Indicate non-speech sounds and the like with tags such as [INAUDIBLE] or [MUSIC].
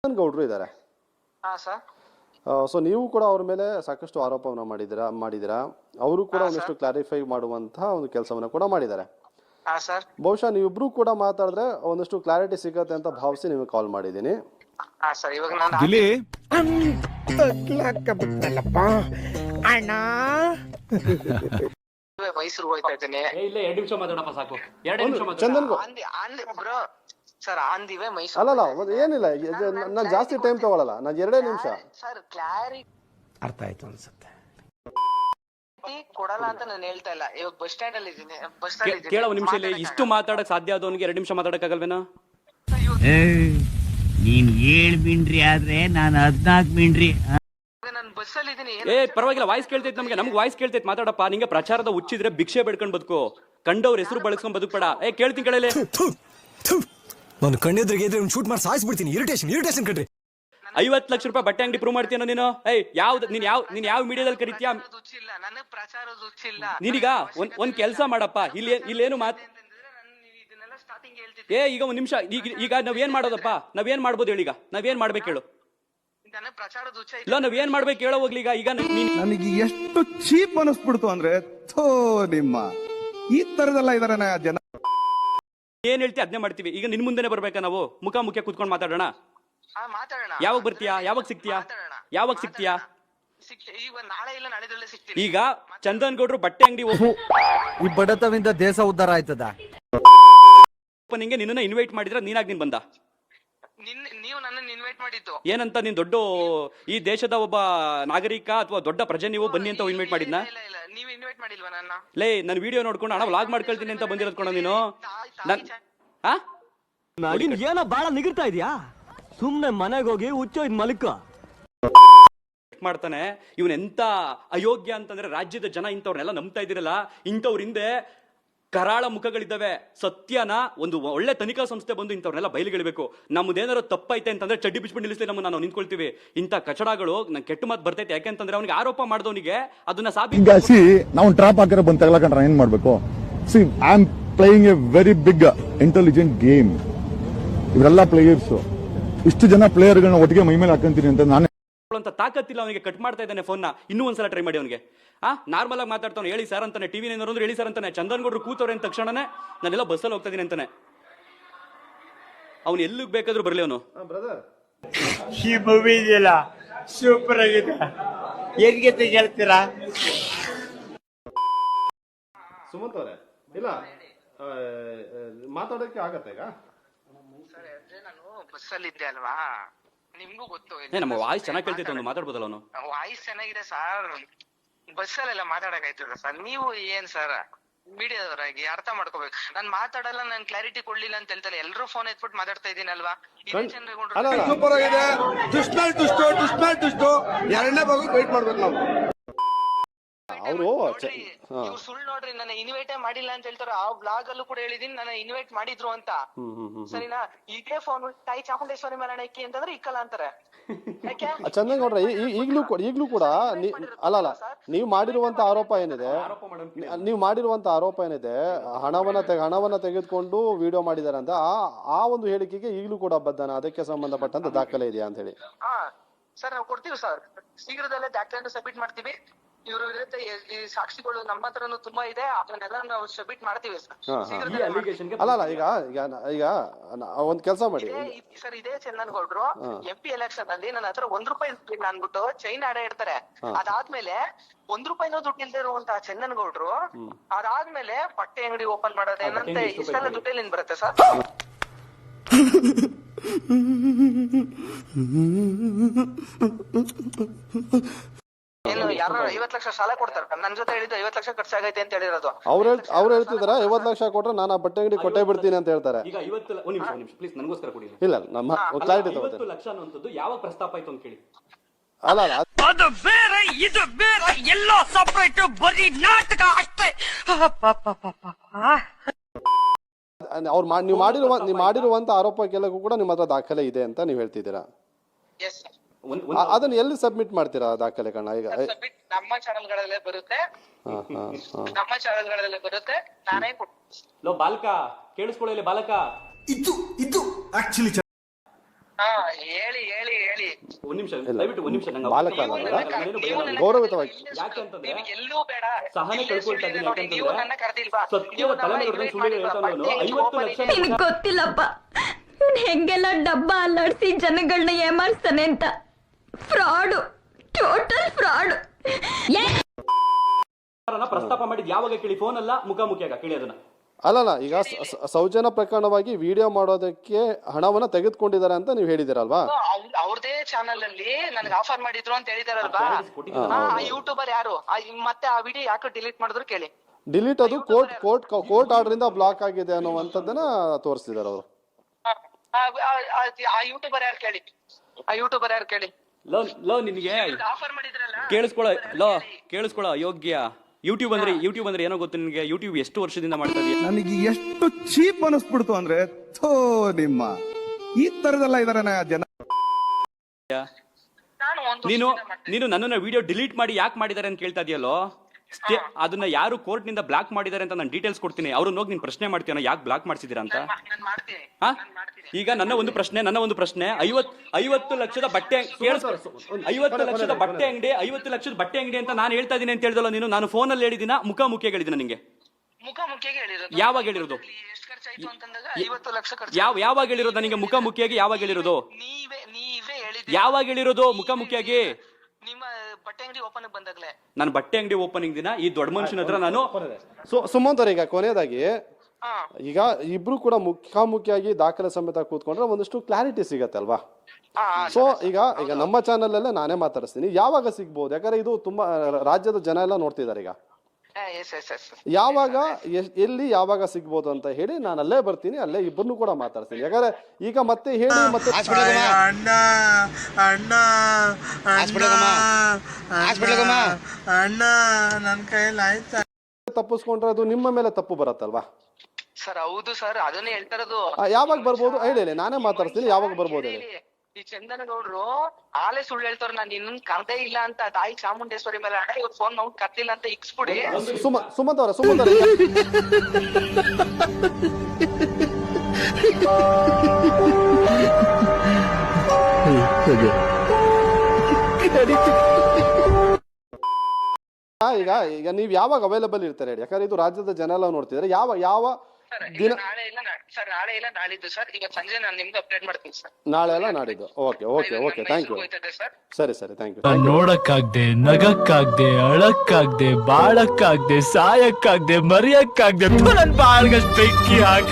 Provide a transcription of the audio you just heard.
ಚಂದನ್ ಗೌಡ್ರು ಇದ್ದಾರೆ ಹಾ ಸರ್ ಸೊ ನೀವು ಕೂಡ ಅವ್ರ ಮೇಲೆ ಸಾಕಷ್ಟು ಆರೋಪವನ್ನ ಮಾಡಿದಿರಾ ಮಾಡಿದಿರಾ? ಅವರು ಕೂಡ ಒಂದಷ್ಟು ಕ್ಲಾರಿಫೈ ಮಾಡುವಂತಹ ಒಂದು ಕೆಲಸವನ್ನ ಕೂಡ ಮಾಡಿದ್ದಾರೆ. ಹಾ ಸರ್ ಬಹುಶಃ ನೀವಿಬ್ರು ಕೂಡ ಮಾತಾಡಿದ್ರೆ ಒಂದಷ್ಟು ಕ್ಲಾರಿಟಿ ಸಿಗತ್ತೆ ಅಂತ ಭಾವಿಸಿ ನಿಮಗೆ ಕಾಲ್ ಮಾಡಿದ್ದೀನಿ. ಹಾ ಸರ್ ಇವಾಗ ನಾನು ಗಿಲಿ ಅಣ್ಣ. ಮೈಸೂರು ಹೋಗ್ತಾ ಇದ್ದೇನೆ. ಏ, ಇಲ್ಲ ಎರಡು ನಿಮಿಷ ಮಾತಾಡಪ್ಪ ಸಾಕು. ಎರಡು ನಿಮಿಷ ಮಾತಾಡ. ಚಂದನ್ ಗೌ on the bro sir on the way Mysuru ಅಲ್ಲಲ್ಲ ಒಂದು ಏನಿಲ್ಲ ನಾನು ಜಾಸ್ತಿ ಟೈಮ್ ತಗೊಳ್ಳಲ್ಲ ನಾನು ಎರಡೇ ನಿಮಿಷ. ಸರ್ ಕ್ಲಾರಿಟಿ ಅರ್ಥ ಆಯ್ತು ಅನ್ಸುತ್ತೆ. ಕೊಡಲ್ಲ ಅಂತ ನಾನು ಹೇಳ್ತಾ ಇಲ್ಲ. ಇವಾಗ ಬಸ್ ಸ್ಟ್ಯಾಂಡ್ ಅಲ್ಲಿ ಇದ್ದೀನಿ ಬಸ್ ಸ್ಟ್ಯಾಂಡ್ ಇದ್ದೀನಿ ಕೇಳ ಒಂದ್ ನಿಮಿಷ ಇಲ್ಲಿ ಇಷ್ಟು ಮಾತಾಡಕ್ ಸಾಧ್ಯ ಆದವನಿಗೆ ಎರಡು ನಿಮಿಷ ಮಾತಾಡಕ್ ಏ ನೀನ್ ಏಳ್ ಮಿಂಡ್ರಿ ಆದ್ರೆ ನಾನು ಹದ್ನಾಲ್ಕು ಮಿಂಡ್ರಿ ನಾನು ಬಸ್ ಅಲ್ಲಿ ಇದ್ದೀನಿ ಏ ಪರವಾಗಿಲ್ಲ ವಾಯ್ಸ್ ಕೇಳ್ತೈತ್ ನಮ್ಗೆ ನಮ್ಗೆ ವಾಯ್ಸ್ ಕೇಳ್ತೈತೆ ಮಾತಾಡಪ್ಪ. ನಿಂಗೆ ಪ್ರಚಾರದ ಹುಚ್ಚಿದ್ರೆ ಭಿಕ್ಷೆ ಬೇಡ್ಕೊಂಡ್ ಬದುಕು. ಕಂಡವ್ರ ಹೆಸರು ಬಳಸ್ಕೊಂಡ್ ಬದುಕ್ಬೇಡ. ಏ ಕೇಳ್ತೀನಿ ಕಳಲೆ ನಾನು ಕಣ್ಣೆದ್ರಿಗೆ ಇದ್ರೆ ಶೂಟ್ ಮಾಡಿ ಸಾಯಿಸ್ಬಿಡ್ತೀನಿ. ಇರಿಟೇಷನ್ ಇರಿಟೇಷನ್ ಕಣ್ರಿ. ಐವತ್ ಲಕ್ಷ ರೂಪಾಯಿ ಬಟ್ಟೆ ಅಂಗಡಿ ಪ್ರೂವ್ ಮಾಡ್ತೀನೋ ನೀನು? ಏಯ್ ಯಾವ್ದು ನೀನ್ ಯಾವ ನೀನ್ ಯಾವ ಮೀಡಿಯಾದಲ್ಲಿ ಕರಿತೀಯ? ನನಗ್ ಒಂದ್ ಒಂದ್ ಕೆಲಸ ಮಾಡಪ್ಪ. ಇಲ್ಲಿ ಇಲ್ಲೇನು ಮಾತ್ ಇದನ್ನೆಲ್ಲ ಸ್ಟಾರ್ಟಿಂಗ್ ಹೇಳ್ತಿದ್ದೆ ಏ ಈಗ ಒಂದ್ ನಿಮಿಷ. ಈಗ ಈಗ ನಾವೇನ್ ಮಾಡೋದಪ್ಪ? ನಾವೇನ್ ಮಾಡ್ಬೋದು ಹೇಳೀಗ? ನಾವೇನ್ ಮಾಡ್ಬೇಕು ಹೇಳು? ನನಗ್ ನಾವ್ ಏನ್ ಇಲ್ಲ ನಾವೇನ್ ಮಾಡ್ಬೇಕು ಹೇಳೋ ಹೋಗ್ಲಿ ಈಗ. ಈಗ ನೀನ್ ನನಗೆ ಎಷ್ಟು ಚೀಪ್ ಅನಿಸ್ಬಿಡ್ತು ಅಂದ್ರೆ ಥೋ ನಿಮ್ಮ. ಈ ತರದೆಲ್ಲ ಇದಾರೆ ಜನ ಏನ್ ಹೇಳ್ತಿ ಅದ್ನೇ ಮಾಡ್ತೀವಿ. ಈಗ ನಿನ್ ಮುಂದೆನೆ ಬರ್ಬೇಕಾ ನಾವು? ಮುಖ ಮುಖ್ಯ ಕುತ್ಕೊಂಡು ಮಾತಾಡೋಣ? ಹಾ ಮಾತಾಡೋಣ. ಯಾವಾಗ ಬರ್ತೀಯಾ? ಯಾವಾಗ ಸಿಗ್ತೀಯಾ? ಮಾತಾಡೋಣ. ಯಾವಾಗ ಸಿಗ್ತೀಯಾ? ಈಗ ನಾಳೆ ಇಲ್ಲ ನಾಳೆದ್ರಲ್ಲೇ ಸಿಗ್ತೀನಿ. ಈಗ ಚಂದನ್ ಗೌಡ್ರು ಬಟ್ಟೆ ಅಂಗಡಿ ಈ ಬಡತವಿಂದ ದೇಶ ಉದ್ಧಾರ ಆಯ್ತದ? ಓಪನಿಂಗ್ ನಿನ್ನ ಇನ್ವೈಟ್ ಮಾಡಿದ್ರೆ ನೀನಾಗ್ ನೀನ್ ಬಂದ? ನಿನ್ ನೀವು ನನ್ನನ್ನು ಇನ್ವೈಟ್ ಮಾಡಿದ್ದು. ಏನಂತ ನೀನ್ ದೊಡ್ಡ ಈ ದೇಶದ ಒಬ್ಬ ನಾಗರಿಕ ಅಥವಾ ದೊಡ್ಡ ಪ್ರಜೆ ನೀವು ಬನ್ನಿ ಅಂತ ಇನ್ವೈಟ್ ಮಾಡಿದ್ನ? ನೀವು ಇನ್ವೈಟ್ ಮಾಡಿಲ್ವಾ ನನ್ನ? ಲೇ ನಾನು ವಿಡಿಯೋ ನೋಡ್ಕೊಂಡು ಹಣ ವ್ಲಾಗ್ ಮಾಡ್ಕೊಳ್ತೀನಿ ಅಂತ ಬಂದಿರೋದ್ ಕೊಂಡ ನೀನು. ನನ್ ಹಾ ನೀನ್ ಏನೋ ಬಾಳ ನಿಗಿರ್ತಾ ಇದೀಯಾ? ಸುಮ್ನೆ ಮನೆಗೆ ಹೋಗಿ ಹುಚ್ಚೋ ಇದ್ ಮಲ್ಕ. ಮಾಡ್ತಾನೆ. ಇವನ್ ಎಂತ ಅಯೋಗ್ಯ ಅಂತಂದ್ರೆ ರಾಜ್ಯದ ಜನ ಇಂಥವ್ರನ್ನೆಲ್ಲ ನಂಬ್ತಾ ಇದ್ದೀರಲ್ಲ ಇಂಥವ್ರ ಹಿಂದೆ ಕರಾಳ ಮುಖಗಳಿದ್ದಾವೆ. ಸತ್ಯನ ಒಂದು ಒಳ್ಳೆ ತನಿಖಾ ಸಂಸ್ಥೆ ಬಂದು ಇಂಥವ್ರನ್ನೆಲ್ಲ ಬಯಲಿಗಿಳಬೇಕು. ನಮ್ದೇನಾದ್ರು ತಪ್ಪೈತೆ ಅಂತಂದ್ರೆ ಚಡ್ಡಿ ಬಿಚ್ಬಿಟ್ಟು ನಿಲ್ಲಿಸ್ಲಿ ನಮ್ಮನ್ನ ನಾವು ನಿಂತ್ಕೊಳ್ತೀವಿ. ಇಂಥ ಕಚಡಗಳು ನಂಗೆ ಕೆಟ್ಟ ಮಾತು ಬರ್ತೈತೆ. ಯಾಕೆಂತಂದ್ರೆ ಅವನಿಗೆ ಆರೋಪ ಮಾಡಿದವನಿಗೆ ಅದನ್ನ ಸಾಬೀತು ನಾವು ಟ್ರಾಪ್ ಹಾಕಿರೋ ಬಂದ್ ತಗೊಳಕಂಡ್ರೆ ಏನ್ ಮಾಡ್ಬೇಕು? See I am playing a very big intelligent game ಇವರೆಲ್ಲ ಪ್ಲೇಯರ್ಸ್ ಇಷ್ಟು ಜನ ಪ್ಲೇಯರ್ಗಳನ್ನ ಒಟ್ಟಿಗೆ ಮೈ ಮೇಲೆ ಹಾಕಂತೀನಿ ಅಂತ ನಾನು ಅಂತ ತಾಕತ್ತಿಲ್ಲ ಅವನಿಗೆ ಕಟ್ ಮಾಡ್ತಾ ಇದ್ದಾನೆ ಫೋನ್ನ ಇನ್ನೂ ಒಂದ್ಸಲ ಟ್ರೈ ಮಾಡಿ ಅವನಿಗೆ. ಆ ನಾರ್ಮಲ್ ಆಗಿ ಮಾತಾಡ್ತಾನೆ ಹೇಳಿ ಸರ್ ಅಂತಾನೆ ಟಿವಿ ಏನಾದ್ರು ಹೇಳಿ ಸರ್ ಅಂತಾನೆ. ಚಂದನ್ ಗೌಡ್ರು ಕೂತವ್ರೆ ಅಂದ ತಕ್ಷಣನೇ ನಾನೆಲ್ಲ ಬಸ್ಸಲ್ಲಿ ಹೋಗ್ತಾ ಇದೀನಿ ಅಂತಾನೆ. ಅವ್ನು ಎಲ್ಲಿಗೆ ಬೇಕಾದ್ರೂ ಬರ್ಲಿ ಅವನು. ಬ್ರದರ್ ಈ ಮೂವಿ ಇದೆಯಲ್ಲ? ಸೂಪರ್ ಆಗಿದೆ. ಹೆಂಗೆ ಹೇಳ್ತೀರಾ ಸುಮಂತ್ ಅವರೇ ಇಲ್ಲ? ಮಾತಾಡೋಕೆ ಆಗತ್ತೆ ಈಗ? ಸರ್ ಅಂದ್ರೆ ನಾನು ಬಸ್ ಅಲ್ಲಿ ಇದ್ದೆ ಅಲ್ವಾ? ನಿಮ್ಗೂ ಗೊತ್ತು ಏ ನಮ್ಮ ವಾಯ್ಸ್ ಚೆನ್ನಾಗಿ ಕೇಳ್ತಿತ್ತು ಒಂದು ಮಾತಾಡ್ಬೋದಲ್ಲ ಅವನು ವಾಯ್ಸ್ ಚೆನ್ನಾಗಿದೆ ಸರ್. ಬಸ್ ಅಲ್ಲೆಲ್ಲ ಮಾತಾಡಕ್ ಸರ್. ನೀವು ಏನ್ ಸರ್? ಮೀಡಿಯಾದವರಾಗಿ ಅರ್ಥ ಮಾಡ್ಕೋಬೇಕು. ನಾನ್ ಮಾತಾಡಲ್ಲ ನಾನ್ ಕ್ಲಾರಿಟಿ ಕೊಡ್ಲಿಲ್ಲ ಅಂತ ಹೇಳ್ತಾರೆ. ಎಲ್ಲರೂ ಫೋನ್ ಎತ್ಬಿಟ್ಟು ಮಾತಾಡ್ತಾ ಇದೀನಲ್ವಾ ಇದೇ ಚಂದ್ರಗೌಡ್ರು ಸೂಪರ್ ಆಗಿದೆ ದುಷ್ಮೇಲ್ ದುಷ್ಟು ದುಷ್ಮೇಲ್ ದುಷ್ಟು ಎರಡನೇ ಭಾಗ ವೇಟ್ ಮಾಡ್ಬೇಕು ನಾವು. ಅವರು ನೋಡ್ರಿ, ಇವ್ರು ಸುಳ್ಳು ನೋಡ್ರಿ ನನ್ನ ಇನ್ವೈಟೇ ಮಾಡಿಲ್ಲ ಅಂತ ಹೇಳ್ತಾರೆ. ಆ ಬ್ಲಾಗ್ ಅಲ್ಲೂ ಕೂಡ ಹೇಳಿದೀನಿ ನನ್ನ ಇನ್ವೈಟ್ ಮಾಡಿದ್ರು ಅಂತ. ಸರಿನಾ? ಇದೇ ಫೋನ್ ತಾಯಿ ಚಾಮುಂಡೇಶ್ವರಿ ಮೇಲೆ ಇಕ್ಕಿ ಅಂತಂದ್ರೆ ಇಕ್ಕಲ್ಲ ಅಂತಾರೆ. ಯಾಕೆ? ನೋಡ್ರಿ ಈಗ್ಲೂ ಕೂಡ ಈಗ್ಲೂ ಕೂಡ ಅಲ್ಲ ಅಲ್ಲ. ನೀವು ಮಾಡಿರುವಂತ ಆರೋಪ ಏನಿದೆ? ನೀವು ಮಾಡಿರುವಂತ ಆರೋಪ ಏನಿದೆ? ಹಣವನ್ನ ಹಣವನ್ನ ತೆಗೆದುಕೊಂಡು ವಿಡಿಯೋ ಮಾಡಿದಾರೆ ಅಂತ. ಆ ಆ ಒಂದು ಹೇಳಿಕೆಗೆ ಈಗಲೂ ಕೂಡ ಬದ್ಧನ? ಅದಕ್ಕೆ ಸಂಬಂಧಪಟ್ಟಂತ ದಾಖಲೆ ಇದೆಯಾ ಅಂತ ಹೇಳಿ. ಹಾ. ಸರ್ ನಾವು ಕೊಡ್ತೀವಿ ಸರ್. ಶೀಘ್ರದಲ್ಲೇ ದಾಖಲೆಯನ್ನು ಸಬ್ಮಿಟ್ ಮಾಡ್ತೀವಿ. ಇವ್ರ ವಿರುದ್ಧ ಈ- ಸಾಕ್ಷಿಗಳು ನಮ್ಮ ಹತ್ರನು ತುಂಬಾ ಇದೆ. ಅದನ್ನೆಲ್ಲ ನಾವು ಸಬ್ಮಿಟ್ ಮಾಡ್ತೀವಿ ಸರ್. ಹಾ, ಹಾ. ಅಲಿಗೇಷನ್ಗೆ ಅಲ್ಲ ಅಲ್ಲ ಈಗ ಈಗ ನ- ಈಗ ನ- ಒಂದ್ ಕೆಲಸ ಮಾಡಿ. ಸರ್ ಇದೇ ಚಂದನ್ ಗೌಡ್ರು. ಎಂ ಪಿ ಎಲೆಕ್ಷನ್ ಅಲ್ಲಿ ನನ್ನ ಹತ್ರ ಒಂದ್ ರೂಪಾಯಿ ದುಡ್ಡಿಲ್ಲ ಅನ್ಬಿಟ್ಟು ಚೈನ್ ಆಡ ಇಡ್ತಾರೆ. ಅದಾದ್ಮೇಲೆ ಒಂದ್ ರೂಪಾಯಿನೂ ದುಡ್ಡು ಇಲ್ದೇ ಇರುವಂತಹ ಚಂದನ್ ಗೌಡ್ರು ಅದಾದ್ಮೇಲೆ ಬಟ್ಟೆ ಅಂಗಡಿ ಓಪನ್ ಮಾಡೋದೇನಂತೆ ಇಷ್ಟೆಲ್ಲ ದುಡ್ಡಲ್ಲಿ ಬರುತ್ತೆ ಸರ್? ಏನು [LAUGHS] ಯಾರು ಐವತ್ ಲಕ್ಷ ಸಾಲ ಕೊಡ್ತಾರ. ನನ್ ಜೊತೆ ಹೇಳಿದ್ದು ಐವತ್ ಲಕ್ಷ ಖರ್ಚಾಗೈತೆ ಅಂತ ಹೇಳಿರೋದು. ಅವ್ರು ಅವ್ರು ಹೇಳ್ತಿದಾರ? ಐವತ್ ಲಕ್ಷ ಕೊಟ್ರೆ ನಾನು ಆ ಬಟ್ಟೆ ಅಂಗಡಿ ಕೊಟ್ಟೇ ಬಿಡ್ತೀನಿ ಅಂತ ಹೇಳ್ತಾರೆ. ಈಗ ಐವತ್ತು ಲ- ಒಂದ್ ನಿಮಿಷ ಒಂದ್ ನಿಮಿಷ. ಪ್ಲೀಸ್ ನನಗೋಸ್ಕರ ಕೊಡಿ. ಇಲ್ಲ ನಮ್ಮ ಕ್ಲಾರಿಟಿ ಐವತ್ತು ತಗೋತೇನೆ. ಲಕ್ಷ ಅನ್ನುವಂಥದ್ದು ಯಾವ ಪ್ರಸ್ತಾಪ ಆಯ್ತು ಅಂತ ಕೇಳಿ. ಅಲ್ಲ ಅಲ್ಲ ಅದ್- ಅದು ಬೇರೆ ಇದು ಬೇರೆ. ಎಲ್ಲ ಸಪರೇಟ್ ಬರೀ ನಾಟಕ ಅಷ್ಟೇ. ಅವ್ರು ಮಾ- ನೀವು ಮಾಡಿರುವ ನೀವು ಮಾಡಿರುವಂತ ಆರೋಪಕ್ಕೆಲ್ಲಕ್ಕೂ ಕೂಡ ನಿಮ್ಮ ಹತ್ರ ದಾಖಲೆ ಇದೆ ಅಂತ ನೀವು ಹೇಳ್ತಿದ್ದೀರಾ? ಎಸ್ ಅದನ್ನ ಎಲ್ಲಿ ಸಬ್ಮಿಟ್ ಮಾಡ್ತೀರಾ ದಾಖಲೆಗಳನ್ನ ದಾಖಲೆ ಈಗ ಸಬ್ಮಿಟ್ ನಮ್ಮ ಚಾನೆಲ್ಗಳಲ್ಲೇ ಬರುತ್ತೆ. ಹಾ, ಹಾ, ಹಾ. ನಮ್ಮ ಚಾನೆಲ್ಗಳಲ್ಲೇ ಬರುತ್ತೆ. ನಾನೇ ಕೊಡ್ತೀನಿ ಲೋ ಬಾಲಕ ಕೇಳಿಸ್ಕೊಳ್ಳಿ ಬಾಲಕ. ಇದು ಇದು ಆಕ್ಚುಲಿ ಹಾ ಹೇಳಿ ಹೇಳಿ ಹೇಳಿ. ಒಂದ್ ನಿಮಿಷ ದಯವಿಟ್ಟು ಒಂದ್ ನಿಮಿಷ ನಂಗೆ ಬಾಲಕ ಗೌರವಿತವಾಗಿ. ಯಾಕಂತಂದ್ರೆ ಯಾಕೆ ಅಂತಂದ್ರೆ ನೀವು ಎಲ್ಲೂ ಬೇಡ. ಸಹನೆ ಇಲ್ಲೇ ಕಳ್ಕೊಳ್ತಾ ಇದ್ದೀನಿ ನೋಡಿ, ನೀವು ನನ್ನ ಯಾಕಂತಂದ್ರೆ ನೀವು ತಲೆ ಮೇಲೆ ಸುಳ್ಳು ಬಟ್ಟೆ ಐವತ್ತು ಲಕ್ಷ ಇದೆ? ಗೊತ್ತಿಲ್ಲಪ್ಪ. ಹೆಂಗೆಲ್ಲ ಡಬ್ಬ ಅಲ್ಲಾಡ್ಸಿ ಜನಗಳನ್ನ ಏಮಾರಿಸ್ತಾನೆ ಅಂತ. ಫ್ರಾಡು. Total fraud. ಪ್ರಸ್ತಾಪ ಮಾಡಿದ್ ಯಾವಾಗ ಕೇಳಿ? ಫೋನ್ ಅಲ್ಲ ಮುಖಾಮುಖಿಯಾಗ ಕೇಳಿ ಅದನ್ನ. ಅಲ್ಲಲ್ಲ ಈಗ ಸ- ಸ- ಸೌಜನ್ಯ ಪ್ರಕರಣವಾಗಿ ವಿಡಿಯೋ ಮಾಡೋದಕ್ಕೆ ಹಣವನ್ನ ತೆಗೆದುಕೊಂಡಿದ್ದಾರೆ ಅಂತ ನೀವು ಹೇಳಿದಿರಲ್ವಾ ಅವ್ರ್- ಅವ್ರದೇ ಚಾನಲ್ ಅಲ್ಲಿ ನನಗೆ ಆಫರ್ ಮಾಡಿದ್ರು ಅಂತ ಹೇಳಿದಾರಲ್ವಾ. ಆ ಯೂಟ್ಯೂಬರ್ ಯಾರು? ಆ ಮತ್ತೆ ಆ ವಿಡಿಯೋ ಯಾಕೆ ಡಿಲೀಟ್ ಮಾಡಿದ್ರು ಕೇಳಿ. ಡಿಲೀಟ್ ಅದು ಕೋರ್ಟ್ ಕೋರ್ಟ್ ಕೋರ್ಟ್ ಆರ್ಡರ್ ಇಂದ ಬ್ಲಾಕ್ ಆಗಿದೆ ಅನ್ನುವಂಥದ್ದನ್ನ ತೋರಿಸ್ತಿದ್ದಾರೆ ಅವರು. ಆ- ಆ- ಆ- ಆ- ಆ ಯೂಟ್ಯೂಬರ್ ಯಾರು ಕೇಳಿ? ಆ ಯೂಟ್ಯೂಬರ್ ಯಾರು ಕೇಳಿ? ಲೋ ಲೋ ನಿನಗೆ. ಆಫರ್ ಮಾಡಿದ್ರಲ್ಲ? ಕೇಳಿಸ್ಕೊಳ ಲೋ ಕೇಳಿಸ್ಕೊಳ ಯೋಗ್ಯ ಯೂಟ್ಯೂಬ್ ಅಂದ್ರೆ ಯೂಟ್ಯೂಬ್ ಅಂದ್ರೆ ಏನೋ ಗೊತ್ತು ನಿನಗೆ? ಯೂಟ್ಯೂಬ್ ಎಷ್ಟು ವರ್ಷದಿಂದ ಮಾಡ್ತಾ ಇದೀಯ? ನನಗೆ ಎಷ್ಟು ಚೀಪ್ ಅನಿಸ್ಬಿಡ್ತು ಅಂದ್ರೆ ಥೋ ನಿಮ್ಮ. ಈ ತರದೆಲ್ಲ ಇದಾರೆ ಜನ. ನಾನು ನೀನು ನೀನು ನನ್ನನ್ನ ವಿಡಿಯೋ ಡಿಲೀಟ್ ಮಾಡಿ ಯಾಕೆ ಮಾಡಿದ್ದಾರೆ ಅಂತ ಕೇಳ್ತಾ ಇದೆಯಲ್ಲೋ? ಅದನ್ನ ಯಾರು ಕೋರ್ಟ್ನಿಂದ ಬ್ಲಾಕ್ ಮಾಡಿದ್ದಾರೆ ಅಂತ ನಾನು ಡೀಟೇಲ್ಸ್ ಕೊಡ್ತೀನಿ. ಅವ್ರು ಹೋಗಿ ನೀನ್ ಪ್ರಶ್ನೆ ಮಾಡ್ತೀಯ ಯಾಕೆ ಬ್ಲಾಕ್ ಮಾಡ್ಸಿದೀರಾ ಅಂತ? ಹಾ? ಈಗ ನನ್ನ ಒಂದು ಪ್ರಶ್ನೆ ನನ್ನ ಒಂದು ಪ್ರಶ್ನೆ. ಐವತ್ ಐವತ್ತು ಲಕ್ಷದ ಬಟ್ಟೆ ಐವತ್ತು ಲಕ್ಷದ ಬಟ್ಟೆ ಅಂಗಡಿ ಐವತ್ತು ಲಕ್ಷದ ಬಟ್ಟೆ ಅಂಗಡಿ ಅಂತ ನಾನು ಹೇಳ್ತಾ ಇದೀನಿ ಅಂತ ಹೇಳಿದಲ್ಲ ನೀನು? ನಾನು ಫೋನ್ ಅಲ್ಲಿ ಹೇಳಿದಿನ ಮುಖಾಮುಖಿಯಾಗಿ ಹೇಳಿದಿನ ನಿಂಗೆ? ಮುಖಾಮುಖಿಯಾಗಿ ಹೇಳಿರೋದು. ಯಾವಾಗ ಹೇಳಿರೋದು? ಯಾವ ಯಾವಾಗ ಹೇಳಿರೋದು ನನಗೆ ಮುಖಾಮುಖಿಯಾಗಿ? ಯಾವಾಗ ಹೇಳಿರೋದು? ನೀವೇ ನೀವೇ ಹೇಳಿದ್ರಿ ಯಾವಾಗ ಹೇಳಿರೋದು? ಮುಖಾಮುಖಿಯಾಗಿ? ಬಟ್ಟೆ ಅಂಗಡಿ ಓಪನ್ ಬಂದಾಗ್ಲೇ. ನಾನು ಬಟ್ಟೆ ಅಂಗಡಿ ಓಪನಿಂಗ್ ದಿನ ಈ ದೊಡ್ಡ ಮನುಷ್ಯನ ಹತ್ರ ನಾನು ಸೊ ಸುಮಂತ್ ಅವ್ರೆ, ಈಗ ಕೊನೆಯದಾಗಿ ಹಾ. ಈಗ ಇಬ್ರು ಕೂಡ ಮುಖಾಮುಖಿಯಾಗಿ ದಾಖಲೆ ಸಮೇತ ಕೂತ್ಕೊಂಡ್ರೆ ಒಂದಷ್ಟು ಕ್ಲಾರಿಟಿ ಸಿಗತ್ತೆ ಅಲ್ವಾ? ಹಾ ಸೊ ಈಗ ಈಗ ನಮ್ಮ ಚಾನಲ್ ಅಲ್ಲೇ ನಾನೇ ಮಾತಾಡಿಸ್ತೀನಿ. ಯಾವಾಗ ಸಿಗ್ಬಹುದು ಯಾಕಂದ್ರೆ ಇದು ತುಂಬಾ ರಾಜ್ಯದ ಜನ ಎಲ್ಲ ನೋಡ್ತಿದ್ದಾರೆ ಈಗ. ಯಾವಾಗ ಎಲ್ಲಿ ಯಾವಾಗ ಸಿಗ್ಬೋದು ಅಂತ ಹೇಳಿ ನಾನು ಅಲ್ಲೇ ಬರ್ತೀನಿ ಅಲ್ಲೇ ಇಬ್ಬರನ್ನು ಕೂಡ ಮಾತಾಡ್ತೀನಿ. ಯಾಕಂದ್ರೆ ಈಗ ಮತ್ತೆ ಹೇಳಿ ಮತ್ತೆ ಅಣ್ಣ ಅಣ್ಣ ಅಣ್ಣ ನನ್ ಕೈಯಲ್ಲಿ ಆಯ್ತಾ? ತಪ್ಪಿಸ್ಕೊಂಡ್ರೆ ಅದು ನಿಮ್ಮ ಮೇಲೆ ತಪ್ಪು ಬರತ್ತಲ್ವಾ? ಸರ್ ಹೌದು ಸರ್ ಅದನ್ನೇ ಹೇಳ್ತಾರದು ಯಾವಾಗ ಬರ್ಬೋದು? ಹೇಳಿ ಹೇಳಿ ನಾನೇ ಮಾತಾಡ್ತೀನಿ ಯಾವಾಗ ಬರ್ಬೋದು ಹೇಳಿ. ಈ ಚಂದನಗೌಡ್ರು ಆಲೇ ಸುಳ್ಳು ಹೇಳ್ತಾರ ನಾನು ನಿನ್ನ ಕರ್ದೇ ಇಲ್ಲ ಅಂತ ತಾಯಿ ಚಾಮುಂಡೇಶ್ವರಿ ಮೇಲೆ ಫೋನ್ ನಾವು ಕರ್ತಿಲ್ಲ ಅಂತ ಇಕ್ಸ್ಬಿಡಿ. ಸುಮ ಸುಮಂತ್ ಅವರ ಸುಮಂತ್ ಅವರೇ. ಈಗ ಈಗ ನೀವು ಯಾವಾಗ ಅವೈಲೇಬಲ್ ಇರ್ತಾರೆ ಹೇಳಿ? ಯಾಕಂದ್ರೆ ಇದು ರಾಜ್ಯದ ಜನ ಎಲ್ಲ ನೋಡ್ತಿದ್ರೆ. ಯಾವ ಯಾವ ಸರ್ ದಿನ ನಾಳೆ ಇಲ್ಲ ನಾ- ಸರ್ ನಾಳೆ ಇಲ್ಲ ನಾಳಿದ್ದು ಸರ್. ಈಗ ಸಂಜೆ ನಾನು ನಿಮ್ಗೆ ಅಪ್ಡೇಟ್ ಮಾಡ್ತೀನಿ ಸರ್. ನಾಳೆ ಎಲ್ಲ ನಾಡಿದ್ದು. Okay okay okay thank you ಹೋಯ್ತದೆ sir. ಸರಿ ಸರಿ ಥ್ಯಾಂಕ್ ಯು ನೋಡಕ್ಕಾಗ್ದೆ ನಗಕ್ಕಾಗ್ದೆ ಅಳಕ್ಕಾಗ್ದೆ ಬಾಳಕ್ಕಾಗ್ದೆ ಸಾಯಕ್ಕಾಗ್ದೆ ಮರಿಯಕ್ಕಾಗ್ದೆ ನನ್ ಬಾಳ್ಗಷ್ಟು ಬೆಂಕಿ ಹಾಕ.